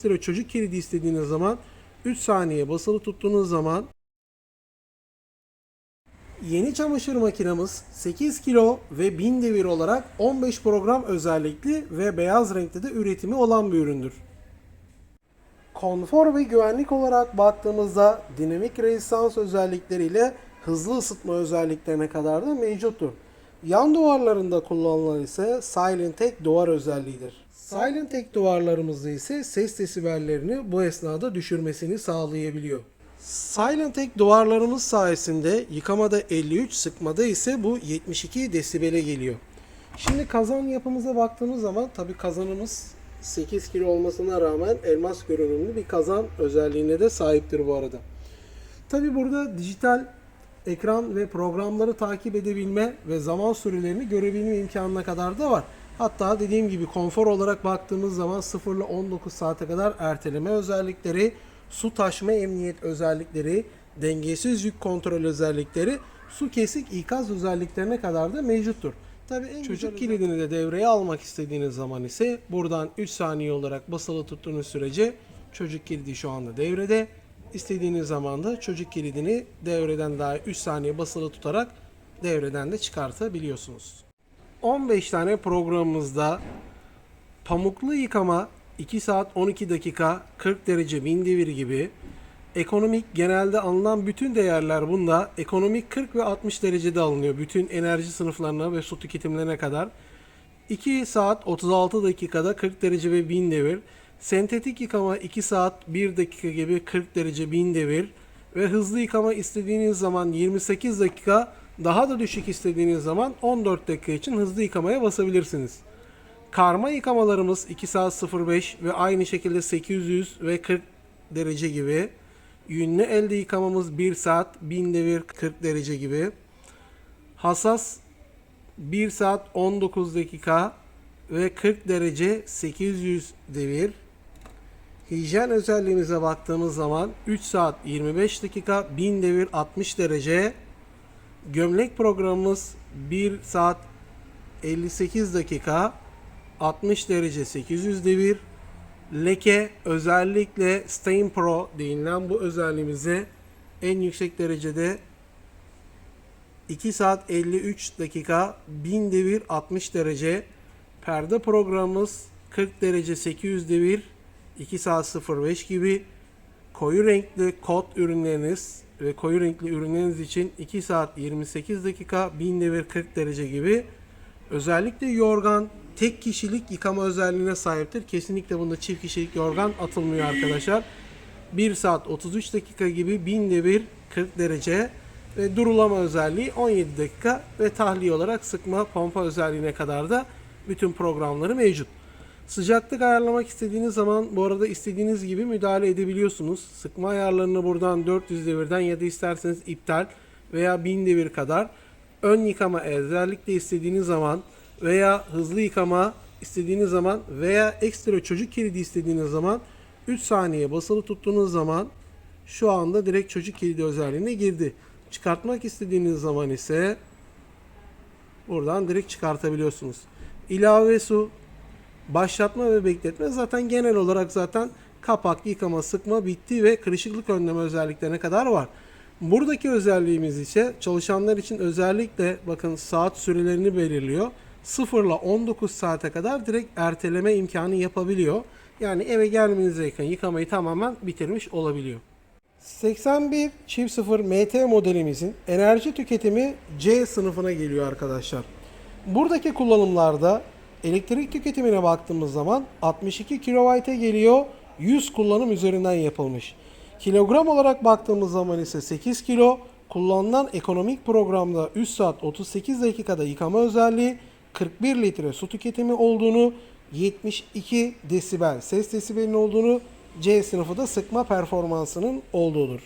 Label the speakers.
Speaker 1: Ekstra çocuk kilidi istediğiniz zaman 3 saniye basılı tuttuğunuz zaman Yeni çamaşır makinamız 8 kilo ve 1000 devir olarak 15 program özellikli ve beyaz renkte de üretimi olan bir üründür. Konfor ve güvenlik olarak baktığımızda dinamik rezistans özellikleriyle hızlı ısıtma özelliklerine kadar da mevcuttur. Yan duvarlarında kullanılan ise Silent Tech duvar özelliğidir. Silent Tech duvarlarımızda ise ses desibellerini bu esnada düşürmesini sağlayabiliyor. Silent Tech duvarlarımız sayesinde yıkamada 53, sıkmada ise bu 72 desibele geliyor. Şimdi kazan yapımıza baktığımız zaman tabi kazanımız 8 kilo olmasına rağmen elmas görünümlü bir kazan özelliğine de sahiptir bu arada. Tabi burada dijital ekran ve programları takip edebilme ve zaman sürelerini görebilme imkanına kadar da var. Hatta dediğim gibi konfor olarak baktığımız zaman 0 ile 19 saate kadar erteleme özellikleri, su taşma emniyet özellikleri, dengesiz yük kontrol özellikleri, su kesik ikaz özelliklerine kadar da mevcuttur. Tabii en Çocuk kilidini de devreye almak istediğiniz zaman ise buradan 3 saniye olarak basılı tuttuğunuz sürece çocuk kilidi şu anda devrede. İstediğiniz zaman da çocuk kilidini devreden daha 3 saniye basılı tutarak devreden de çıkartabiliyorsunuz. 15 tane programımızda pamuklu yıkama 2 saat 12 dakika 40 derece bin devir gibi ekonomik genelde alınan bütün değerler bunda ekonomik 40 ve 60 derecede alınıyor. Bütün enerji sınıflarına ve su tüketimlerine kadar. 2 saat 36 dakikada 40 derece ve 1000 devir. Sentetik yıkama 2 saat 1 dakika gibi 40 derece 1000 devir. Ve hızlı yıkama istediğiniz zaman 28 dakika daha da düşük istediğiniz zaman 14 dakika için hızlı yıkamaya basabilirsiniz. Karma yıkamalarımız 2 saat 05 ve aynı şekilde 800 ve 40 derece gibi. Yünlü elde yıkamamız 1 saat 1000 devir 40 derece gibi. Hassas 1 saat 19 dakika ve 40 derece 800 devir. Hijyen özelliğimize baktığımız zaman 3 saat 25 dakika 1000 devir 60 derece. Gömlek programımız 1 saat 58 dakika 60 derece 800 devir. Leke özellikle Stain Pro denilen bu özelliğimize en yüksek derecede 2 saat 53 dakika 1000 devir 60 derece. Perde programımız 40 derece 800 devir 2 saat 05 gibi. Koyu renkli kod ürünleriniz ve koyu renkli ürünleriniz için 2 saat 28 dakika 1000 devir 40 derece gibi. Özellikle yorgan tek kişilik yıkama özelliğine sahiptir. Kesinlikle bunda çift kişilik yorgan atılmıyor arkadaşlar. 1 saat 33 dakika gibi 1000 devir 40 derece ve durulama özelliği 17 dakika ve tahliye olarak sıkma pompa özelliğine kadar da bütün programları mevcut. Sıcaklık ayarlamak istediğiniz zaman bu arada istediğiniz gibi müdahale edebiliyorsunuz. Sıkma ayarlarını buradan 400 devirden ya da isterseniz iptal veya 1000 devir kadar ön yıkama özellikle istediğiniz zaman veya hızlı yıkama istediğiniz zaman veya ekstra çocuk kilidi istediğiniz zaman 3 saniye basılı tuttuğunuz zaman şu anda direkt çocuk kilidi özelliğine girdi. Çıkartmak istediğiniz zaman ise buradan direkt çıkartabiliyorsunuz. İlave su, başlatma ve bekletme zaten genel olarak zaten kapak, yıkama, sıkma bitti ve kırışıklık önleme özelliklerine kadar var. Buradaki özelliğimiz ise çalışanlar için özellikle bakın saat sürelerini belirliyor. 0 ile 19 saate kadar direkt erteleme imkanı yapabiliyor. Yani eve gelmenize yakın yıkamayı tamamen bitirmiş olabiliyor. 81 çift 0 MT modelimizin enerji tüketimi C sınıfına geliyor arkadaşlar. Buradaki kullanımlarda elektrik tüketimine baktığımız zaman 62 kW'e geliyor. 100 kullanım üzerinden yapılmış. Kilogram olarak baktığımız zaman ise 8 kilo. Kullanılan ekonomik programda 3 saat 38 dakikada yıkama özelliği, 41 litre su tüketimi olduğunu, 72 desibel ses desibelinin olduğunu, C sınıfı da sıkma performansının olduğudur.